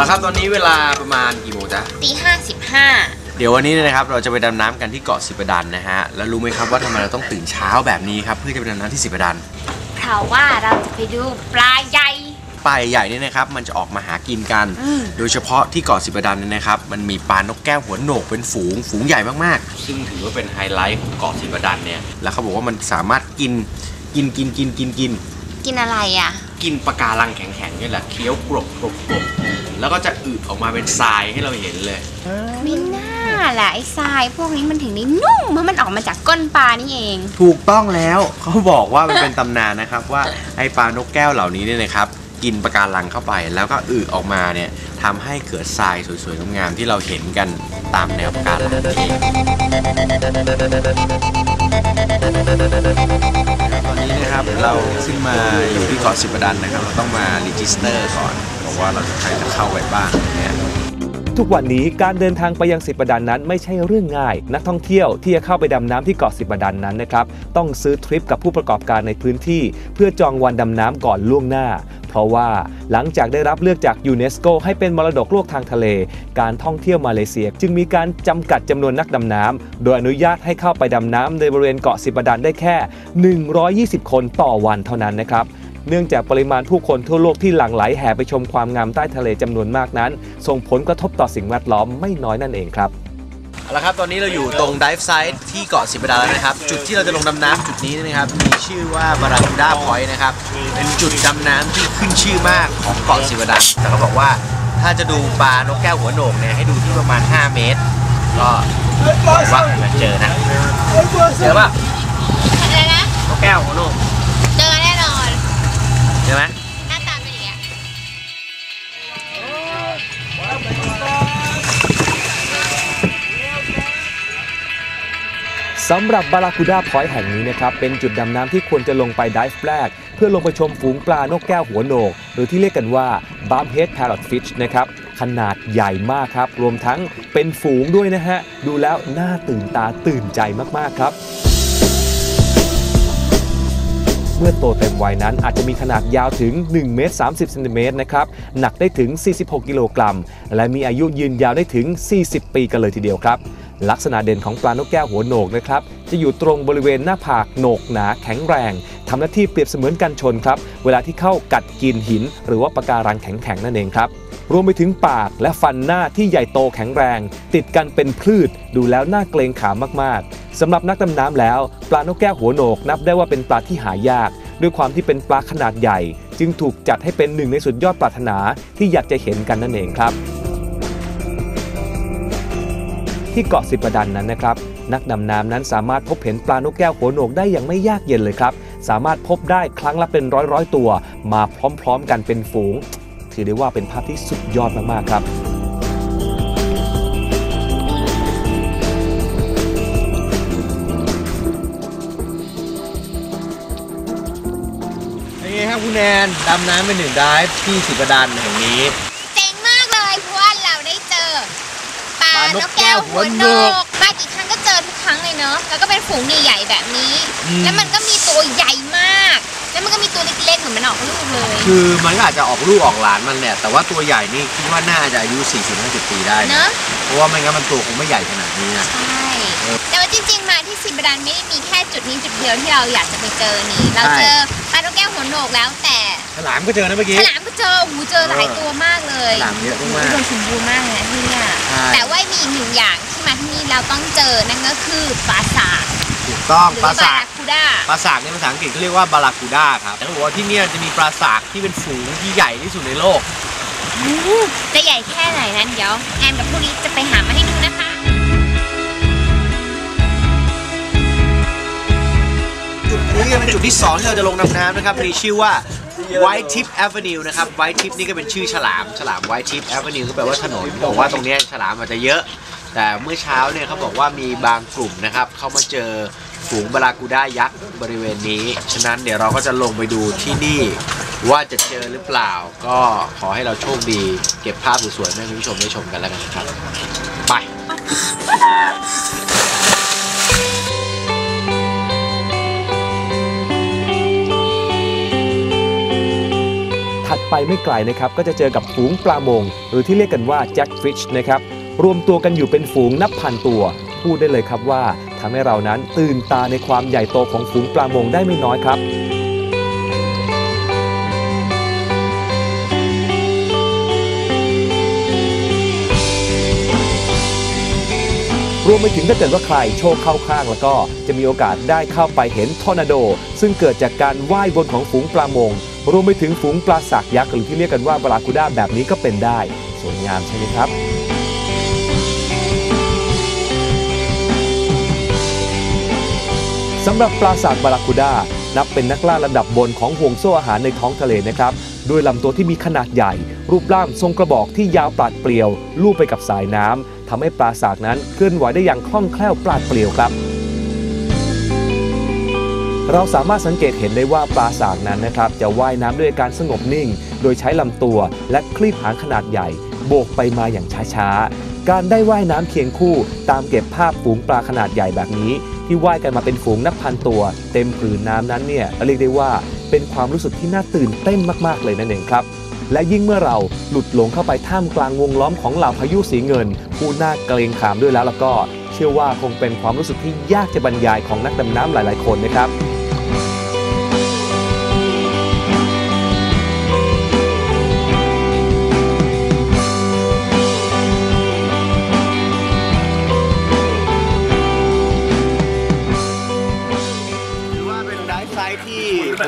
แล้วครับตอนนี้เวลาประมาณกี่โมงจ๊ะตีห้าสิบห้าเดี๋ยววันนี้เนยนะครับเราจะไปดำน้ำกันที่เกาะสิบดันนะฮะแล้วรู้ไหมครับว่าทำไมเราต้องตื่นเช้าแบบนี้ครับเพื่อจะไปดำน้ำที่สิบดัน เพราะว่าเราจะไปดูปลาใหญ่ ปลาใหญ่ๆเนี่ยนะครับมันจะออกมาหากินกัน อืม โดยเฉพาะที่เกาะสิบดันเนี่ยนะครับมันมีปลานกแก้วหัวโหนกเป็นฝูงฝูงใหญ่มากๆ ซึ่งถือว่าเป็นไฮไลท์ของเกาะสิบดันเนี่ยแล้วเขาบอกว่ามันสามารถกินกินกินกินกินกินกินอะไรอะ กินปะการังแข็งๆนี่แหละเคี้ยวกรบกรบกรบแล้วก็จะอืดออกมาเป็นทรายให้เราเห็นเลยไม่น่าแหละไอ้ทรายพวกนี้มันถึงได้นุ่มเพราะมันออกมาจากก้นปลานี่เอง ถูกต้องแล้วเขาบอกว่ามันเป็นตำนานนะครับว่าไอ้ปลานกแก้วเหล่านี้เนี่ยนะครับกินปะการังเข้าไปแล้วก็อึออกมาเนี่ยทำให้เกิดทรายสวยๆงามๆที่เราเห็นกันตามแนวปะการัง นี้นะครับเราขึ้นมาอยู่ที่เกาะสิบดันนะครับ เราต้องมารีจิสเตอร์ก่อนบอกว่าเราจะใครจะเข้าไปบ้างเนี่ยทุกวันนี้การเดินทางไปยังสิบดันนั้นไม่ใช่เรื่องง่าย นักท่องเที่ยวที่จะเข้าไปดำน้ำที่เกาะสิบดันนั้นนะครับต้องซื้อทริปกับผู้ประกอบการในพื้นที่ เพื่อจองวันดำน้ำก่อนล่วงหน้า เพราะว่าหลังจากได้รับเลือกจากยูเนสโกให้เป็นมรดกโลกทางทะเล การท่องเที่ยวมาเลเซีย จึงมีการจำกัดจำนวนนักดำน้ำโดยอนุญาตให้เข้าไปดำน้ำในบริเวณเกาะสิบดันได้แค่ 120 คนต่อวันเท่านั้นนะครับเนื่องจากปริมาณผู้คนทั่วโลกที่หลั่งไหลแห่ไปชมความงามใต้ทะเลจำนวนมากนั้น ส่งผลกระทบต่อสิ่งแวดล้อมไม่น้อยนั่นเองครับ เอาละครับตอนนี้เราอยู่ตรงดิฟไซต์ที่เกาะสิบดาแล้วนะครับ จุดที่เราจะลงดำน้ำจุดนี้นะครับ มีชื่อว่าบาราคูด้าพอยต์นะครับ เป็นจุดดำน้ำที่ขึ้นชื่อมากของเกาะสิบดาแต่เขาบอกว่าถ้าจะดูปลานกแก้วหัวโหนกเนี่ยให้ดูที่ประมาณ 5 เมตร ก็หวังว่าคงจะเจอนะเจอป่ะอะไรนะนกแก้วหัวโหนก สำหรับบาราคูด้าพอยต์แห่งนี้นะครับเป็นจุดดำน้ำที่ควรจะลงไปดิฟแรก เพื่อลงไปชมฝูงปลานกแก้วหัวโหนก หรือที่เรียกกันว่าบ u มเฮดพ r ร o t fish นะครับขนาดใหญ่มากครับ รวมทั้งเป็นฝูงด้วยนะฮะ ดูแล้วน่าตื่นตาตื่นใจมาก ๆ ครับ เมื่อโตเต็มวัยนั้นอาจจะมีขนาดยาวถึง 1 เมตร 30เซนติเมตรนะครับ หนักได้ถึง 46 กิโลกรัม และมีอายุยืนยาวได้ถึง 40 ปีกันเลยทีเดียวครับ ลักษณะเด่นของปลานกแก้วหัวโหนกนะครับจะอยู่ตรงบริเวณหน้าผากโหนกหนาแข็งแรงทำหน้าที่เปรียบเสมือนกันชนครับเวลาที่เข้ากัดกินหิน หรือว่าปะการังแข็งๆนั่นเองครับรวมไปถึงปากและฟันหน้าที่ใหญ่โตแข็งแรง ติดกันเป็นพืชดูแล้วน่าเกรงขามมากๆสำหรับนักดำน้ำแล้ว ปลานกแก้วหัวโหนกนับได้ว่าเป็นปลาที่หายาก ด้วยความที่เป็นปลาขนาดใหญ่ จึงถูกจัดให้เป็นหนึ่งในสุดยอดปรารถนาที่อยากจะเห็นกันนั่นเองครับ ที่เกาะสิบดันนั้นนะครับ นักดำน้ำนั้นสามารถพบเห็นปลานกแก้วหัวโหนกได้อย่างไม่ยากเย็นเลยครับ สามารถพบได้ครั้งละเป็นร้อยๆตัว มาพร้อมๆกันเป็นฝูง ถือได้ว่าเป็นภาพที่สุดยอดมากๆครับเป็นไงครับคุณแนนดำน้ำเป็นหนึ่งดิฟที่สิบดันแห่งนี้ เจ๋งมากเลยเพราะว่าเราได้เจอ ปลาปลานนกกแก้แก้ววหัหัววโหโหนนกกมากี่ครั้งก็เจอทุกค รั้งเลยเนาะแล้วก็เป็นฝูงใหญ่ๆแบบนี้ แล้วมันก็มีตัวใหญ่มาก แล้วมันก็มีตัวเล็กๆเหมือนมันออกลูกเลย คือมันก็อาจจะออกลูกออกหลานมันแหละแต่ว่าตัวใหญ่นี่คิดว่าน่าจะอายุ 40-50 ปีได้นะเนอะเพราะว่าไม่งั้นมันตัวคงไม่ใหญ่ขนาดนี้นะใช่แต่ว่าจริง ๆ มาที่สิบดันไม่ได้มีแค่จุดนี้จุดเดียวที่เราอยากจะไปเจอนี่เราเจอปลานกแก้วหัวโหนกแล้วแต่ฉลามก็เจอนะเมื่อกี้ฉลามก็เจอหูเจอหลายตัวมากเลยฉลามเยอะมากอุดมสมบูรณ์มากเลยนะที่เนี่ยใช่แต่ว่ามีอีกหนึ่งอย่างที่ มาที่นี่เราต้องเจอนั่นก็คือปราสาทถูกต้องหรือปราบาสาราทคูด้า ปราสาทในภาษาอังกฤษเขาเรียกว่าบาราคูด้าครับแต่เขาบอกว่าที่เนี่ยจะมีปราสาทที่เป็นฝูงที่ใหญ่ที่สุดในโลก จะใหญ่แค่ไหนนั้นเดี๋ยวแอนกับพวกนี้จะไปหามาให้ดูนะคะ จุดนี้เป็นจุดที่สองที่เราจะลงดำน้ำนะครับ มีชื่อว่า White Tip Avenue นะครับ White Tip นี่ก็เป็นชื่อฉลาม ฉลาม White Tip Avenue ก็แปลว่าถนนบอกว่าตรงเนี้ยฉลามอาจจะเยอะ แต่เมื่อเช้าเนี่ยเขาบอกว่ามีบางกลุ่มนะครับเขามาเจอฝูงบารากูด้ายักษ์บริเวณนี้ ฉะนั้นเดี๋ยวเราก็จะลงไปดูที่นี่ว่าจะเจอหรือเปล่า ก็ขอให้เราโชคดี เก็บภาพสวยๆให้คุณผู้ชมได้ชมกันแล้วกันนะครับ ไปถัดไปไม่ไกลนะครับ ก็จะเจอกับฝูงปลามง หรือที่เรียกกันว่าแจ็คฟิชนะครับ รวมตัวกันอยู่เป็นฝูงนับพันตัว พูดได้เลยครับว่าทำให้เรานั้นตื่นตาในความใหญ่โตของฝูงปลามงได้ไม่น้อยครับรวมไปถึงถ้าเกิดว่าใครโชคเข้าข้างแล้วก็จะมีโอกาสได้เข้าไปเห็นทอร์นาโด ซึ่งเกิดจากการว่ายวนของฝูงปลามง รวมไปถึงฝูงปลาสากยักษ์หรือที่เรียกกันว่าบราคูด้าแบบนี้ก็เป็นได้ สวยงามใช่ไหมครับำหรับปราสาทบาราคูด้านับเป็นนักล่าระดับบนของห่วงโซ่อาหารในท้องทะเลนะครับด้วยลำตัวที่มีขนาดใหญ่ รูปร่างทรงกระบอกที่ยาวปราดเปรียว ลู่ไปกับสายน้ำทำให้ปราสาทนั้นเคลื่อนไหวได้อย่างคล่องแคล่วปราดเปรียวครับเราสามารถสังเกตเห็นได้ว่าปลาสากนั้นนะครับ จะว่ายน้ำด้วยการสงบนิ่ง โดยใช้ลำตัวและคลีบหางขนาดใหญ่ โบกไปมาอย่างช้าๆ การได้ว่ายน้ำเคียงคู่ ตามเก็บภาพฝูงปลาขนาดใหญ่แบบนี้ ที่ว่ายกันมาเป็นฝูงนับพันตัว เต็มผืนน้ำนั้นเนี่ยเรียกได้ว่าเป็นความรู้สึกที่น่าตื่นเต้นมากๆเลยนั่นเองครับ และยิ่งเมื่อเราหลุดหลงเข้าไปท่ามกลางวงล้อมของเหล่าพายุสีเงิน ผู้น่าเกรงขามด้วยแล้วแล้วก็ เชื่อว่าคงเป็นความรู้สึกที่ยากจะบรรยายของนักดำน้ำหลาย ๆ คนนะครับ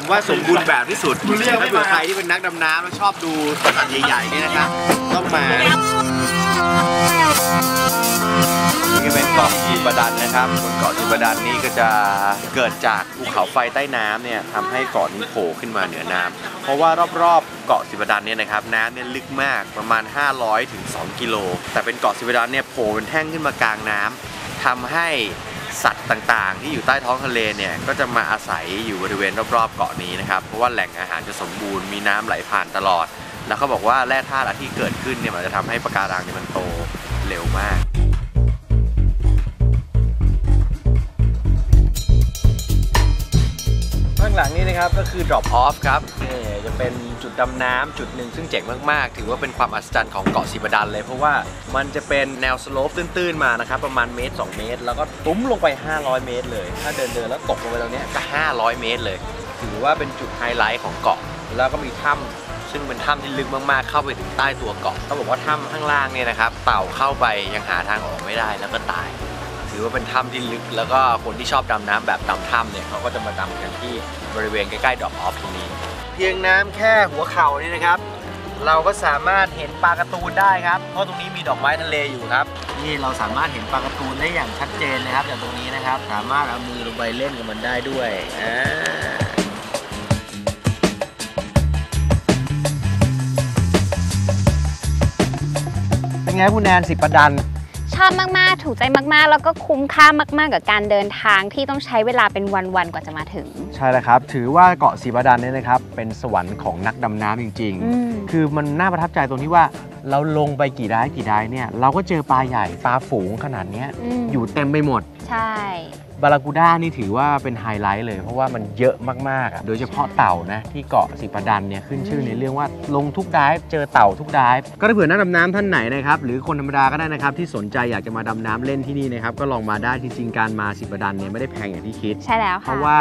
ผมว่าสมบูรณ์แบบที่สุดถ้าเผื่อใครที่เป็นนักดำน้ำแล้วชอบดูสัตว์ใหญ่ๆเนี่ยนะครับต้องมานี่ก็เป็นเกาะจีบดันนะครับบนเกาะจีบดันนี่ก็จะเกิดจากภูเขาไฟใต้น้ำเนี่ยทำให้เกาะนี้โผล่ขึ้นมาเหนือน้ำเพราะว่ารอบๆเกาะจีบดันเนี่ยนะครับน้ำเนี่ยลึกมากประมาณ 500ถึง2กิโลแต่เป็นเกาะจีบดันเนี่ยโผล่เป็นแท่งขึ้นมากลางน้ำทำให้ สัตว์ต่างๆ ที่อยู่ใต้ท้องทะเลเนี่ยก็จะมาอาศัยอยู่บริเวณรอบๆเกาะนี้นะครับเพราะว่าแหล่งอาหารจะสมบูรณ์มีน้ำไหลผ่านตลอด แล้วเขาบอกว่าแร่ธาตุที่เกิดขึ้นเนี่ยมันจะทำให้ปะการังเนี่ยมันโตเร็วมาก หลังนี้นะครับก็คือ drop off ครับนี่จะเป็นจุดดำน้ำจุดหนึ่งซึ่งเจ๋งมากๆ ถือว่าเป็นความอัศจรรย์ของเกาะสีบดันเลย เพราะว่ามันจะเป็นแนวสโลปตื้นๆมานะครับประมาณเมตร 2 เมตร แล้วก็ตุ้มลงไป 500 เมตรเลย ถ้าเดินเดินๆแล้วตกลงไปตรงนี้ก็ 500 เมตรเลย ถือว่าเป็นจุดไฮไลท์ของเกาะ แล้วก็มีถ้ำซึ่งเป็นถ้ำที่ลึกมากๆ เข้าไปถึงใต้ตัวเกาะเขาบอกว่าถ้ำข้างล่างเนี่ยนะครับเต่าเข้าไปยังหาทางออกไม่ได้แล้วก็ตาย ถือว่าเป็นถ้ำที่ลึก แล้วก็คนที่ชอบดำน้ำแบบดำถ้ำเนี่ยเขาก็จะมาดำกันที่บริเวณใกล้ๆดอกออฟตรงนี้ เพียงน้ำแค่หัวเข่านี่นะครับ เราก็สามารถเห็นปลาการ์ตูนได้ครับ เพราะตรงนี้มีดอกไม้ทะเลอยู่ครับ นี่เราสามารถเห็นปลาการ์ตูนได้อย่างชัดเจนเลยครับจากตรงนี้นะครับ สามารถเอามือลงไปเล่นกับมันได้ด้วยอ่าเป็นไงคุณแนนสิประดันช อบมากๆ ถูกใจมากๆ แล้วก็คุ้มค่ามากๆ กับการเดินทางที่ต้องใช้เวลาเป็นวันๆ กว่าจะมาถึง ใช่แล้วครับ ถือว่าเกาะสีบาดันเนี่ยนะครับ เป็นสวรรค์ของนักดำน้ำจริง อืม ๆ คือมันน่าประทับใจตรงที่ว่าเราลงไปกี่ได้กี่ได้เนี่ย เราก็เจอปลาใหญ่ปลาฝูงขนาดเนี้ย มอยู่เต็มไปหมด ใช่ บารากูด้านี่ถือว่าเป็นไฮไลท์เลย เพราะว่ามันเยอะมากๆอะโดยเฉพาะเต่านะที่เกาะสีปาดันเนี่ยขึ้นชื่อในเรื่องว่าลงทุกดิฟเจอเต่าทุกดิฟก็ถ้าเผื่อนักดำน้ำท่านไหนนะครับหรือคนธรรมดาก็ได้นะครับที่สนใจอยากจะมาดำน้ำเล่นที่นี่นะครับก็ลองมาได้จริงๆ การมาสีปาดันเนี่ยไม่ได้แพงอย่างที่คิด ใช่แล้วเพค่ะ ราะว่า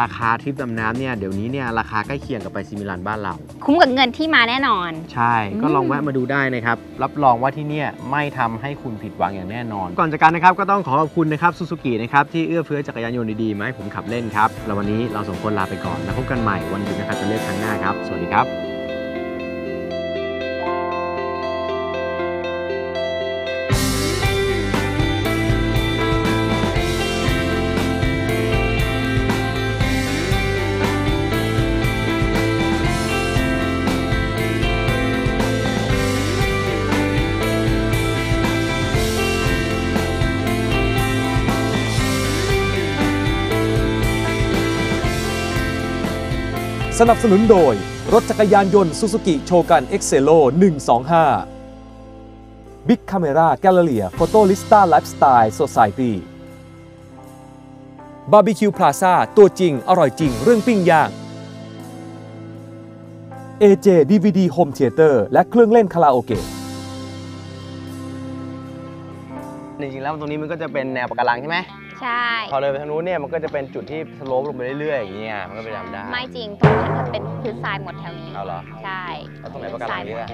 ราคาทริปดำน้ำเนี่ยเดี๋ยวนี้เนี่ยราคาใกล้เคียงกับไปซิมิลันบ้านเรา คุ้มกับเงินที่มาแน่นอน ใช่ ก็ลองแวะมาดูได้นะครับ รับรองว่าที่เนี่ยไม่ทำให้คุณผิดหวังอย่างแน่นอน ก่อนจากกันนะครับก็ต้องขอขอบคุณนะครับซูซูกินะครับที่เอื้อเฟื้อจักรยานยนต์ดีๆมาให้ผมขับเล่นครับ แล้ววันนี้เราสองคนลาไปก่อน แล้วพบกันใหม่วันหยุดนะครับจะเลือกครั้งหน้าครับ สวัสดีครับ สนับสนุนโดย รถจักรยานยนต์ Suzuki โชกัน e x c e l o 125 Big Camera Galleria Photolista Lifestyle Society Barbecue Plaza ตัวจริง อร่อยจริง เรื่องปิ้งย่าง AJ DVD Home Theater และเครื่องเล่นคาราโอเกะจริงๆแล้วตรงนี้มันก็จะเป็นแนวปะการังใช่ไหม ใช่ พอเลยไปทางนู้นเนี่ยมันก็จะเป็นจุดที่สโลปลงไปเรื่อยๆอย่างเงี้ยมันก็ไปทำได้ไม่จริงตรงนั้นมันเป็นพื้นทรายหมดแถวนี้ เอาเหรอใช่แล้วตรงไหนปะการังเยอะ